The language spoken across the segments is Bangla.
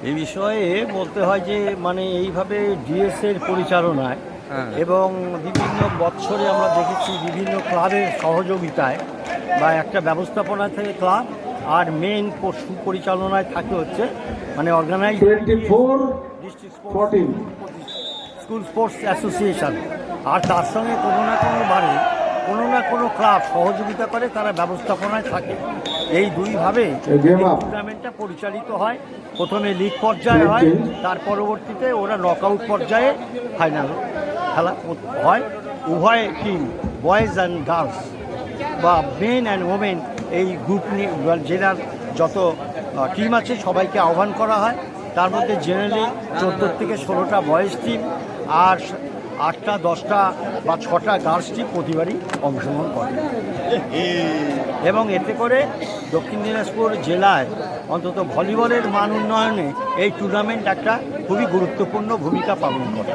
এই বিষয়ে বলতে হয় যে মানে এইভাবে ডিএসের পরিচালনায় হ্যাঁ। এবং বিভিন্ন বৎসরে আমরা দেখেছি বিভিন্ন ক্লাবের সহযোগিতায় বা একটা ব্যবস্থাপনা থেকে ক্লাব আর মেন সুপরিচালনায় থাকে হচ্ছে মানে organise 24 district 14 school sports association আর তার সঙ্গে কোনো না কোনো কোনোভাবে কোনো না কোনো ক্লাব সহযোগিতা করে তারা ব্যবস্থাপনায় থাকে। এই দুইভাবে. টুর্নামেন্টটা পরিচালিত হয়। প্রথমে লিগ পর্যায়ে হয় তার পরবর্তীতে ওরা নকআউট পর্যায়ে ফাইনাল খেলা হয়। উভয় টিম বয়েজ অ্যান্ড গার্লস বা মেন অ্যান্ড ওমেন এই গ্রুপ নিয়ে জেলার যত টিম আছে সবাইকে আহ্বান করা হয়। তার মধ্যে জেনারেলি চোদ্দ থেকে ষোলোটা বয়েজ টিম আর আটটা, দশটা বা ছটা গার্লসটি প্রতিবারই অংশগ্রহণ করে। এবং এতে করে দক্ষিণ দিনাজপুর জেলায় অন্তত ভলিবলের মান উন্নয়নে এই টুর্নামেন্ট একটা খুবই গুরুত্বপূর্ণ ভূমিকা পালন করে।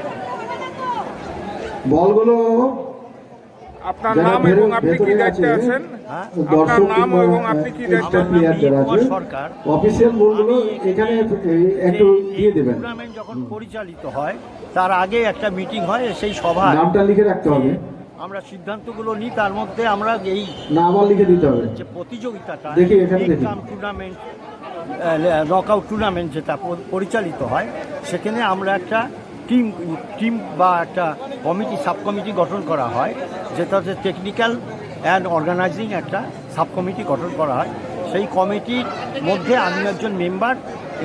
বলগুলো আপনার যারা নাম এবং আপনি কি দায়িত্বে আছে, আছেন? হ্যাঁ আপনার নাম এবং আপনি কি দায়িত্বে নাম সরকার। অফিসিয়াল বলগুলো এখানে একটু দিয়ে দেবেন। টুর্নামেন্ট যখন পরিচালিত হয় তার আগে একটা মিটিং হয় সেই সভায় নামটা লিখে রাখতে হবে। আমরা সিদ্ধান্তগুলো নিই তার মধ্যে আমরা এই না আবার লিখে দিতে হবে। যে প্রতিযোগিতাটা দেখি, এখানে দেখি। টুর্নামেন্ট নকআউট টুর্নামেন্ট যেটা পরিচালিত হয় সেখানে আমরা একটা টিম টিম বা একটা কমিটি সাব কমিটি গঠন করা হয়। যেটা হচ্ছে টেকনিক্যাল অ্যান্ড অর্গানাইজিং একটা সাব কমিটি গঠন করা হয়। সেই কমিটির মধ্যে আমি একজন মেম্বার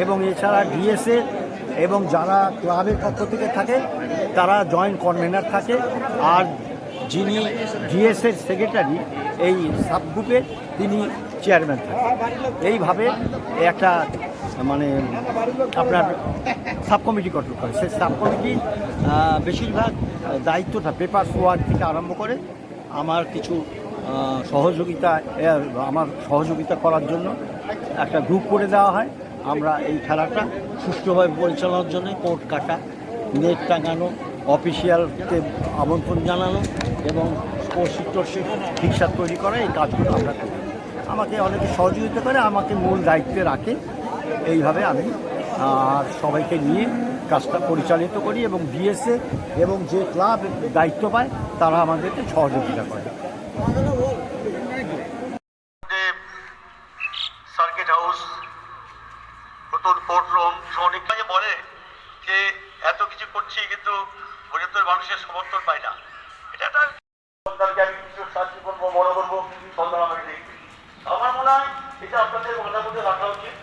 এবং এছাড়া ডিএসএ এবং যারা ক্লাবের পক্ষ থেকে থাকে, তারা জয়েন্ট কনভেনার থাকে। আর যিনি ডিএসের সেক্রেটারি এই সাবগ্রুপের তিনি চেয়ারম্যান থাকেন এইভাবে একটা মানে আপনার সাব কমিটি গঠন করে। সেই সাব কমিটি বেশিরভাগ দায়িত্বটা পেপার ওয়ার্ক থেকে আরম্ভ করে আমার কিছু সহযোগিতা আমার সহযোগিতা করার জন্য একটা গ্রুপ করে দেওয়া হয়। আমরা এই খেলাটা সুষ্ঠুভাবে পরিচালনার জন্য কোর্ট কাটা, নেট টাঙানো, অফিসিয়ালকে আমন্ত্রণ জানানো এবং স্পোর্টস টর্সিপ ফিক্সার তৈরি করা, এই কাজগুলো আমরা করি। আমাকে অনেকে সহযোগিতা করে, আমাকে মূল দায়িত্বে রাখে। এইভাবে আমি আর সবাইকে নিয়ে কাজটা পরিচালিত করি এবং বিএসএ এবং যে ক্লাব দায়িত্ব পায়, তারা আমাদেরকে সহযোগিতা করে। যে এত কিছু করছি কিন্তু মানুষের সমর্থন না। এটা একটা আমি কিছু সাহায্য করব করব আমার মনে হয় এটা আপনাদের মাথার মধ্যে রাখা উচিত।